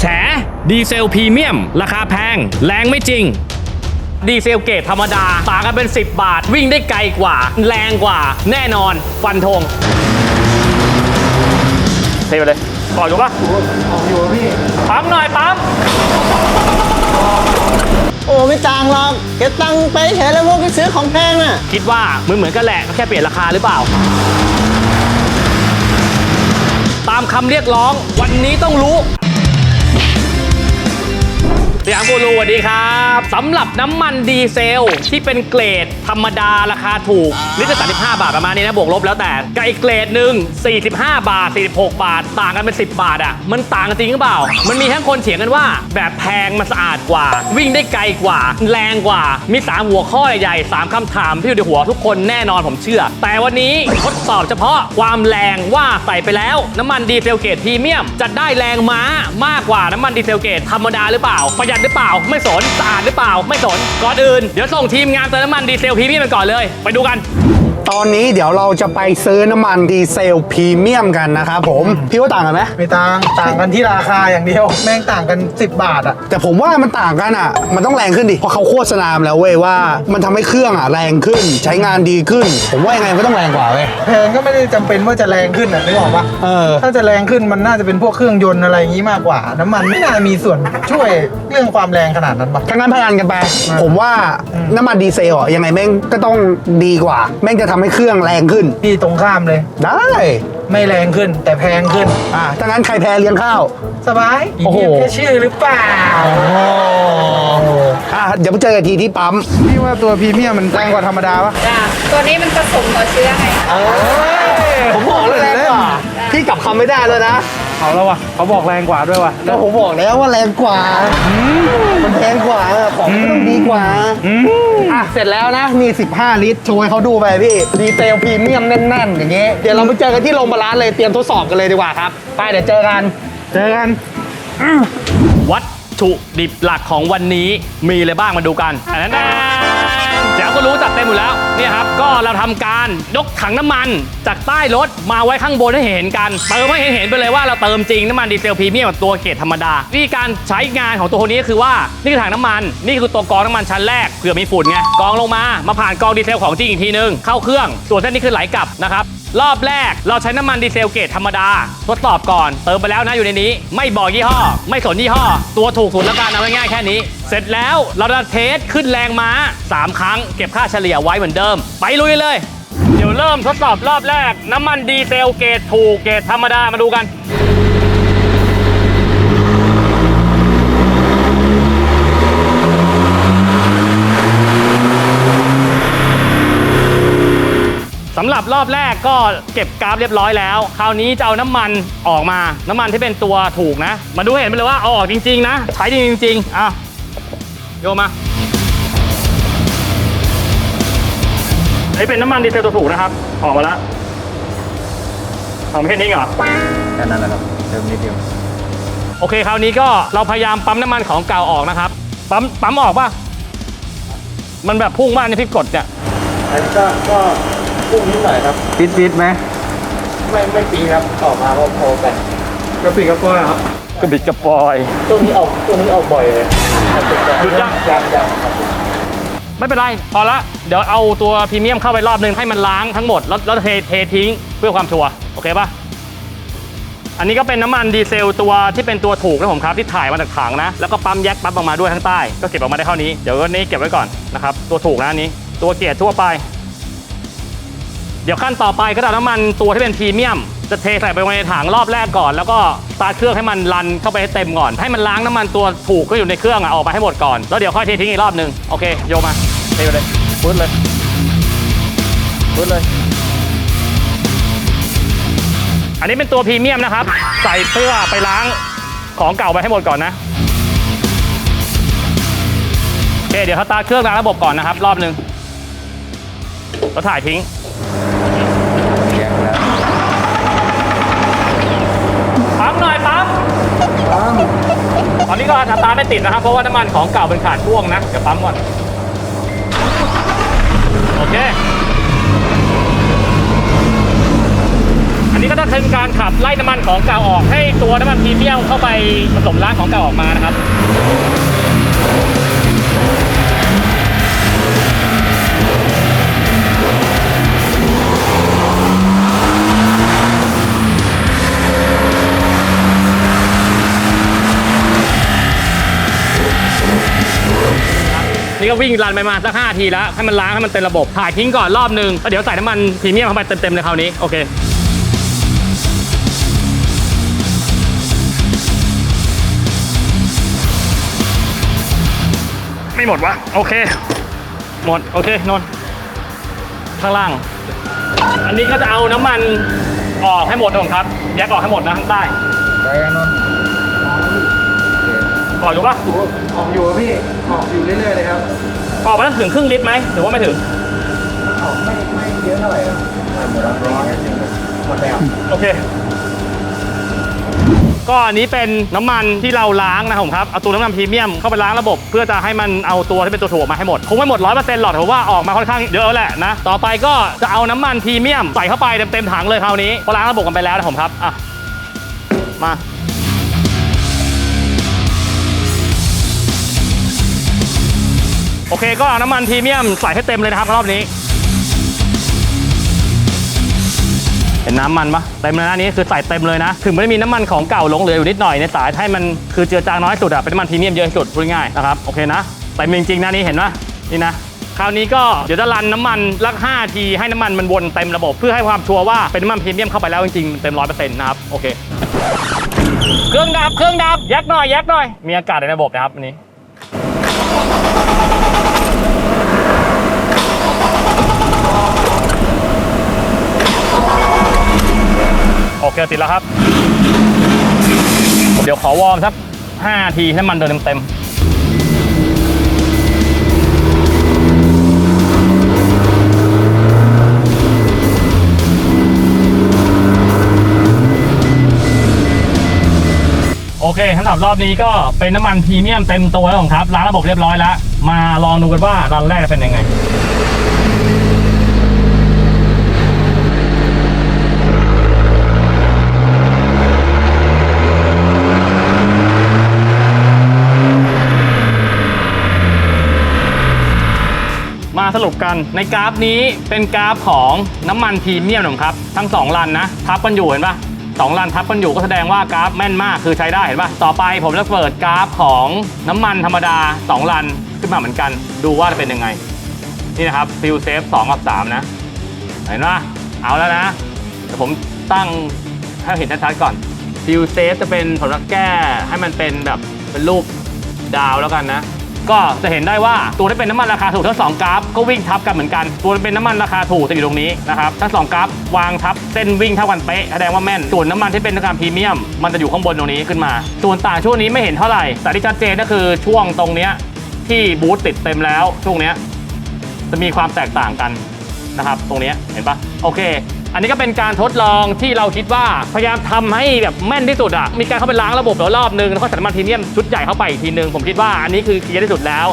แฉดีเซลพรีเมียม ราคาแพง แรงไม่จริง ดีเซลเกรดธรรมดาต่างกันเป็น 10 บาท วิ่งได้ไกลกว่า แรงกว่า แน่นอน ฟันธงเทไปเลยปล่อยอยู่ปะอยู่พี่ปั๊มหน่อยปั๊มโอ้ไม่ต่างหรอกเก็บตังค์ไปเฉยแล้วพวกที่ซื้อของแพงน่ะ คิดว่าเหมือนเหมือนกันแหละก็แค่เปลี่ยนราคาหรือเปล่า ตามคำเรียกร้องวันนี้ต้องรู้ สยามกูรูสวัสดีครับสำหรับน้ำมันดีเซล ที่เป็นเกรดธรรมดาราคาถูกลิตรละ35 บาทประมาณนี้นะบวกลบแล้วแต่กับอีกเกรดหนึ่ง45 บาท 46 บาท ต่างกันเป็น 10 บาทอะมันต่างกันจริงหรือเปล่า มันมีทั้งคนเถียงกันว่า แบบแพงมันสะอาดกว่า วิ่งได้ไกลกว่า แรงกว่ามี3หัวข้อใหญ่ๆ3คำถามที่อยู่ในหัวทุกคนแน่นอนผมเชื่อ แต่วันนี้ทดสอบเฉพาะความแรงว่าใส่ไปแล้ว น้ำมันดีเซลเกรดพรีเมียมจะได้แรงม้ามากกว่าน้ำมันดีเซลเกรดธรรมดาหรือเปล่าประหยัดหรือเปล่า ไม่สนสะอาดหรือเปล่า ไม่สนก่อนอื่นเดี๋ยวส่งทีมงานเติมน้ำมันดีเซลพรีเมียมกันก่อนเลย ไปดูกัน ตอนนี้เดี๋ยวเราจะไปซื้อน้ำมันดีเซลพรีเมียมกันนะครับผม พี่ว่าต่างกันไหมไม่ต่างต่างกันที่ราคาอย่างเดียว แม่งต่างกัน 10 บาทอะ แต่ผมว่ามันต่างกันอะ มันต้องแรงขึ้นดิ เพราะเขาโฆษณามาแล้วเว้ยว่า มันทำให้เครื่องอะแรงขึ้น ใช้งานดีขึ้น ผมว่ายังไงมันก็ต้องแรงกว่าเว้ย แพงก็ไม่ได้จำเป็นว่าจะแรงขึ้นอะนึกออกปะเออ ถ้าจะแรงขึ้นมันน่าจะเป็นพวกเครื่องยนต์อะไรอย่างนี้มากกว่า น้ำมันไม่น่ามีส่วนช่วยเรื่องความแรงขนาดนั้นปะถ้างั้นพนันกันไป ผมว่าน้ำมันดีเซลอะยังไงแม่งก็ต้องดีกว่า แม่งจะทำให้เครื่องแรงขึ้น ที่ตรงข้ามเลย ได้ ไม่แรงขึ้น แต่แพงขึ้น อะถ้างั้นใครแพ้เลี้ยงข้าว สบายโอ้โห แค่ชื่อหรือเปล่า อะเดี๋ยวไปเจอกันทีที่ปั๊ม พี่ว่าตัวพรีเมียมมันแรงกว่าธรรมดาปะจ้ะตัวนี้มันผสมหัวเชื้อไง ผมบอกเลยแรงกว่า พี่กลับคำไม่ได้เลยนะเอาแล้ววะเขาบอกแรงกว่าด้วยวะก็ผมบอกแล้วว่าแรงกว่า มันแพงกว่า ของมันก็ต้องดีกว่าอะ เสร็จแล้วนะ มี 15 ลิตร โชว์ให้เขาดูไปพี่ ดีเซลพรีเมียมแน่นๆ อย่างเงี้ยเดี๋ยวเราไปเจอกันที่โรงพยาบาลเลย เตรียมทดสอบกันเลยดีกว่าครับ ไปเดี๋ยวเจอกัน เจอกันวัตถุดิบหลักของวันนี้มีอะไรบ้างมาดูกันอันนั้นเดี๋ยว ก็รู้จัดเต็มอยู่แล้วเนี่ยครับก็เราทำการยกถังน้ำมัน จากใต้รถมาไว้ข้างบนให้เห็นกันเติมให้เห็นไปเลยว่าเราเติมจริงน้ำมันดีเซลพรีเมียมกับตัวเกรดธรรมดาวิธีการใช้งานของตัวคนนี้ก็คือว่านี่คือถังน้ำมัน นี่คือตัวกรองน้ำมันชั้นแรกเผื่อมีฝุ่นไงกรองลงมามาผ่านกรองดีเซลของจริงอีกทีนึงเข้าเครื่องส่วนเส้นนี้คือไหลกลับนะครับ รอบแรกเราใช้น้ำมันดีเซลเกตธรรมดาทดสอบก่อน เติมไปแล้วนะอยู่ในนี้ ไม่บอกยี่ห้อ ไม่สนยี่ห้อ ตัวถูกสุดแล้วกันเอาง่ายๆแค่นี้ เสร็จแล้วเราจะเทสขึ้นแรงม้า 3 ครั้ง เก็บค่าเฉลี่ยไว้เหมือนเดิม ไปลุยเลย เดี๋ยวเริ่มทดสอบรอบแรก น้ำมันดีเซลเกตถูกเกตธรรมดามาดูกัน สำหรับรอบแรกก็เก็บกราฟเรียบร้อยแล้ว คราวนี้จะเอาน้ำมันออกมา น้ำมันที่เป็นตัวถูกนะ มาดูให้เห็นไปเลยว่าเอาออกจริง ๆ นะ ใช้จริงจริงๆอะโยนมาไอ้เป็นน้ำมันดีเซลตัวถูกนะครับ ออกมาแล้วทำแค่นี้เหรอ แค่นั้นแหละครับเติมนิดเดียวโอเคคราวนี้ก็เราพยายามปั๊มน้ำมันของเก่าออกนะครับ ปั๊มปั๊มออกป่ะ มันแบบพุ่งมากในยพี่กดเนี่ยอันนี้ก็ก็ พุ่งนิดหน่อยครับ ปิดปิดไหมไม่ไม่ปีครับต่อมาก็พอกันก็ปีก็ป้อยครับกระบิดกระปอยตัวนี้ออกตัวนี้ออกบ่อยเลยหยุดยังยังยังครับไม่เป็นไร พอละเดี๋ยวเอาตัวพรีเมียมเข้าไปรอบนึงให้มันล้างทั้งหมด แล้วแล้วเทเททิ้งเพื่อความชัวร์โอเคปะอันนี้ก็เป็นน้ำมันดีเซลตัวที่เป็นตัวถูกนะผมครับที่ถ่ายมาจากถังนะ แล้วก็ปั๊มแยกปั๊มออกมาด้วยข้างใต้ ก็เก็บออกมาได้เท่านี้ เดี๋ยววันนี้เก็บไว้ก่อนนะครับตัวถูกนะอันนี้ ตัวเกียร์ทั่วไป เดี๋ยวขั้นต่อไปก็จะเอาน้ำมันตัวที่เป็นพรีเมียม จะเทใส่ไปในถังรอบแรกก่อน แล้วก็สตาร์ทเครื่องให้มันรันเข้าไปให้เต็มก่อน ให้มันล้างน้ำมันตัวถูกก็อยู่ในเครื่องอะออกมาให้หมดก่อน แล้วเดี๋ยวค่อยเททิ้งอีกรอบหนึ่งโอเคโยนมาเทไปเลยพุ้นเลยพุ้นเลย อันนี้เป็นตัวพรีเมียมนะครับ ใส่เพื่อไปล้างของเก่าไปให้หมดก่อนนะโอเคเดี๋ยวสตาร์ทเครื่องล้างระบบก่อนนะครับ รอบหนึ่งแล้วถ่ายทิ้ง ตอนนี้ก็สตาร์ทไม่ติดนะครับ เพราะว่าน้ำมันของเก่าเป็นขาดช่วงนะ เดี๋ยวปั๊มก่อน โอเค อันนี้ก็ต้องเป็นการขับไล่น้ำมันของเก่าออก ให้ตัวน้ำมันพรีเมียมเข้าไปผสมล้างของเก่าออกมานะครับ วิ่งรันไปมาสักห้าทีแล้วให้มันล้างให้มันเต็มระบบถ่ายทิ้งก่อนรอบนึงแล้วเดี๋ยวใส่น้ำมันพรีเมียมเข้าไปเต็มๆเลยคราวนี้โอเคไม่หมดวะโอเค หมดโอเคนนท์ข้างล่าง อันนี้ก็จะเอาน้ำมันออกให้หมดนะผมครับแยกออกให้หมดนะข้างใต้ไปกันนนท์ออกอยู่ปะออกอยู่อะพี่ออกอยู่เรื่อยๆเลยครับ ออกไปแล้วถึงครึ่งลิตรไหมหรือว่าไม่ถึงออกไม่ไม่เยอะเท่าไหร่ครับหมดแล้วร้อยหมดแล้วโอเค ก็อันนี้เป็นน้ำมันที่เราล้างนะครับผมครับ เอาตัวน้ำมันพรีเมียมเข้าไปล้างระบบ เพื่อจะให้มันเอาตัวที่เป็นตัวถ่วงมาให้หมด คงไม่หมดร้อยเปอร์เซ็นต์หรอกแต่ว่าออกมาค่อนข้างเยอะแหละนะ ต่อไปก็จะเอาน้ำมันพรีเมียมใส่เข้าไปเต็มๆถังเลยคราวนี้เพราะล้างระบบกันไปแล้วนะผมครับ อะ มา อเคก็เอาน้ำมันพรีเมียมใส่ให้เต็มเลยนะครับรอบนี้ เห็นน้ำมันปะเต็มเลยนะอันนี้คือใส่เต็มเลยนะ ถึงไม่ได้มีน้ำมันของเก่าหลงเหลืออยู่นิดหน่อยในสายให้มันคือเจือจางน้อยสุดอะเป็นน้ำมันพรีเมียมเยอะสุดพูดง่ายนะครับโอเคนะเต็มจริงๆนะนี่เห็นปะนี่นะคราวนี้ก็เดี๋ยวจะรันน้ำมันลัก5ทีให้น้ำมันมันวนเต็มระบบเพื่อให้ความชัวร์ว่าเป็นน้ำมันพรีเมียมเข้าไปแล้วจริงๆเต็มร้อยเปอร์เซ็นต์นะครับโอเค เครื่องดับเครื่องดับแยกหน่อยแยกหน่อยมีอากาศในระบบนะครับอันนี้ โอเค ติดแล้วครับ เดี๋ยวขอวอร์มสัก5ทีให้มันเดินเต็มๆโอเคสำหรับรอบนี้ก็เป็นน้ำมันพรีเมียมเต็มตัวแล้วผมครับ ล้างระบบเรียบร้อยแล้ว มาลองดูกันว่ารันแรกจะเป็นยังไง สรุปกันในกราฟนี้เป็นกราฟของน้ำมันพรีเมียมนะครับ ทั้ง2รันนะทับกันอยู่เห็นปะสองรันทับกันอยู่ก็แสดงว่ากราฟแม่นมากคือใช้ได้เห็นปะต่อไปผมจะเปิดกราฟของน้ำมันธรรมดา2รันขึ้นมาเหมือนกัน ดูว่าจะเป็นยังไง นี่นะครับฟิลเซฟ2กับ3นะ เห็นปะเอาแล้วนะเดี๋ยวผมตั้งให้เห็นชัดๆก่อนฟิลเซฟจะเป็นผมจะแก้ให้มันเป็นแบบเป็นรูปดาวแล้วกันนะ ก็จะเห็นได้ว่าตัวที่เป็นน้ำมันราคาถูกทั้งสองกราฟก็วิ่งทับกันเหมือนกัน ตัวที่เป็นน้ำมันราคาถูกจะอยู่ตรงนี้นะครับทั้งสองกราฟวางทับเส้นวิ่งเท่ากันเป๊ะแสดงว่าแม่นส่วนน้ำมันที่เป็นน้ำมันพรีเมียม มันจะอยู่ข้างบนตรงนี้ขึ้นมา ส่วนต่างช่วงนี้ไม่เห็นเท่าไหร่ แต่ที่ชัดเจนก็คือช่วงตรงเนี้ยที่บูทติดเต็มแล้วช่วงเนี้ยจะมีความแตกต่างกันนะครับตรงนี้เห็นปะโอเค อันนี้ก็เป็นการทดลองที่เราคิดว่าพยายามทำให้แบบแม่นที่สุดอะมีการเข้าไปล้างระบบแล้วรอบนึงแล้วก็ใส่น้ำมันทีเนียมชุดใหญ่เข้าไปอีกทีนึงผมคิดว่าอันนี้คือเคลียร์ที่สุดแล้ว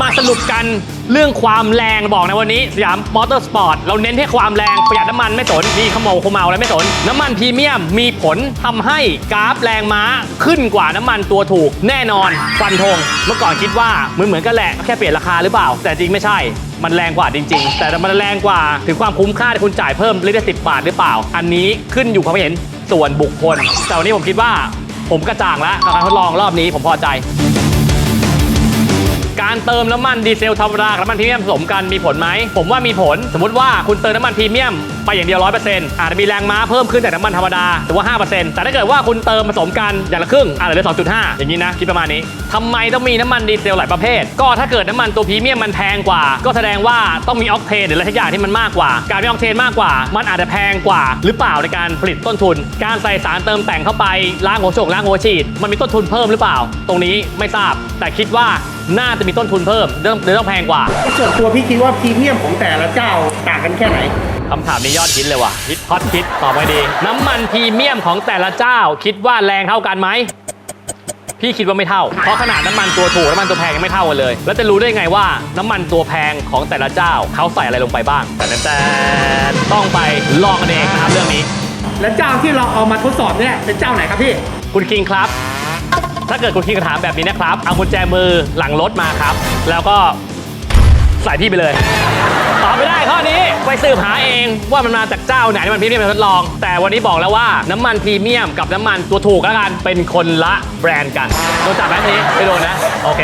มาสรุปกัน เรื่องความแรงบอกในวันนี้สยามมอเตอร์สปอร์ตเราเน้นที่ความแรงประหยัดน้ำมันไม่สนมีขโมงขมเมาอะไรไม่สน น้ำมันพรีเมียมมีผลทำให้กราฟแรงม้าขึ้นกว่าน้ำมันตัวถูก แน่นอนฟันธงเมื่อก่อนคิดว่าเหมือนเหมือนกันแหละแค่เปลี่ยนราคาหรือเปล่า แต่จริงไม่ใช่มันแรงกว่าจริง ๆ แต่มันแรงกว่าถึงความคุ้มค่าที่คุณจ่ายเพิ่มลิตรละสิบบาทหรือเปล่า อันนี้ขึ้นอยู่ความเห็นส่วนบุคคล แต่วันนี้ผมคิดว่าผมกระจ่างแล้วกับการทดลองรอบนี้ผมพอใจ การเติมน้ำมันดีเซลธรรมดากับน้ำมันพรีเมียมผสมกันมีผลไหม ผมว่ามีผล สมมติว่าคุณเติมน้ำมันพรีเมียมไปอย่างเดียว 100%อาจจะมีแรงม้าเพิ่มขึ้นจากน้ำมันธรรมดาแต่ว่า 5%แต่ถ้าเกิดว่าคุณเติมผสมกันอย่างละครึ่งอาจจะเหลือ 2.5 อย่างนี้นะคิดประมาณนี้ทำไมต้องมีน้ำมันดีเซลหลายประเภท ก็ถ้าเกิดน้ำมันตัวพรีเมียมมันแพงกว่า ก็แสดงว่าต้องมีออกเทนหรืออะไรทุกอย่างที่มันมากกว่า การมีออกเทนมากกว่า มันอาจจะแพงกว่า หรือเปล่าในการผลิตต้นทุน การใส่สารเติมแต่งเข้าไปล้างหัวโฉกล้างหัวฉีด มันมีต้นทุนเพิ่มหรือเปล่า ตรงนี้ไม่ทราบ แต่คิดว่า น่าจะมีต้นทุนเพิ่มเรื่องเรื่องต้องแพงกว่า ส่วนตัวพี่คิดว่าพรีเมียมของแต่ละเจ้าต่างกันแค่ไหน คำถามนี้ยอดฮิตเลยว่ะฮิตฮอตฮิตตอบไปดี น้ำมันพรีเมียมของแต่ละเจ้า คิดว่าแรงเท่ากันไหม พี่คิดว่าไม่เท่า เพราะขนาดน้ำมันตัวถูกน้ำมันตัวแพงยังไม่เท่ากันเลย แล้วจะรู้ได้ไงว่าน้ำมันตัวแพงของแต่ละเจ้าเขาใส่อะไรลงไปบ้าง แต่แต่ต้องไปลองกันเองนะครับเรื่องนี้ แล้วเจ้าที่เราเอามาทดสอบเนี่ยเป็นเจ้าไหนครับพี่ คุณคิงครับ ถ้าเกิดคุณคิงถามแบบนี้นะครับ เอากุญแจมือหลังรถมาครับ แล้วก็ใส่พี่ไปเลย ตอบไม่ได้ข้อนี้ไปสืบหาเองว่ามันมาจากเจ้าไหนน้ำมันพรีเมียมทดลอง แต่วันนี้บอกแล้วว่าน้ำมันพรีเมียมกับน้ำมันตัวถูกแล้วกันเป็นคนละแบรนด์กันโดนจับไหมทีนี้ไม่โดนนะ โอเค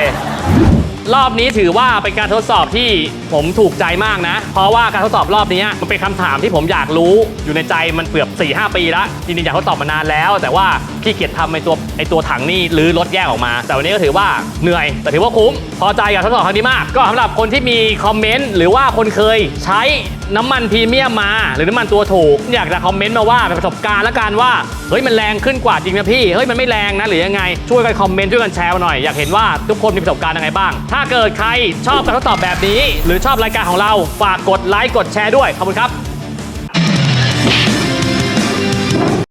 รอบนี้ถือว่าเป็นการทดสอบที่ผมถูกใจมากนะ เพราะว่าการทดสอบรอบนี้มันเป็นคำถามที่ผมอยากรู้อยู่ในใจมันเกือบ4ีหปีล้วจริงๆอยากทดสอบมานานแล้ว แต่ว่าขี้เกียจทำไอตัว อตัวถังนี่หรือรถแยกออกมา แต่วันนี้ก็ถือว่าเหนื่อย แต่ถือว่าคุ้ม พอใจกับทดสอบครั้งนี้มาก ก็สำหรับคนที่มีคอมเมนต์หรือว่าคนเคยใช้น้ำมันพรีเมียมมา หรือน้ำมันตัวถูก อยากจะคอมเมนต์มาว่าเป็นประสบการณ์ละกันว่าเฮ้ยมันแรงขึ้นกว่าจริงนะพี่เฮ้ยมันไม่แรงนะหรือยังไง ช่วยกันคอมเมนต์ช่วยกันแชร์มาหน่อยอยากเห็นว่าทุกคนมีประสบการณ์ยังไงบ้าง ถ้าเกิดใครชอบการทดสอบแบบนี้ หรือชอบรายการของเราฝากกดไลค์กดแชร์ด้วยขอบคุณครับ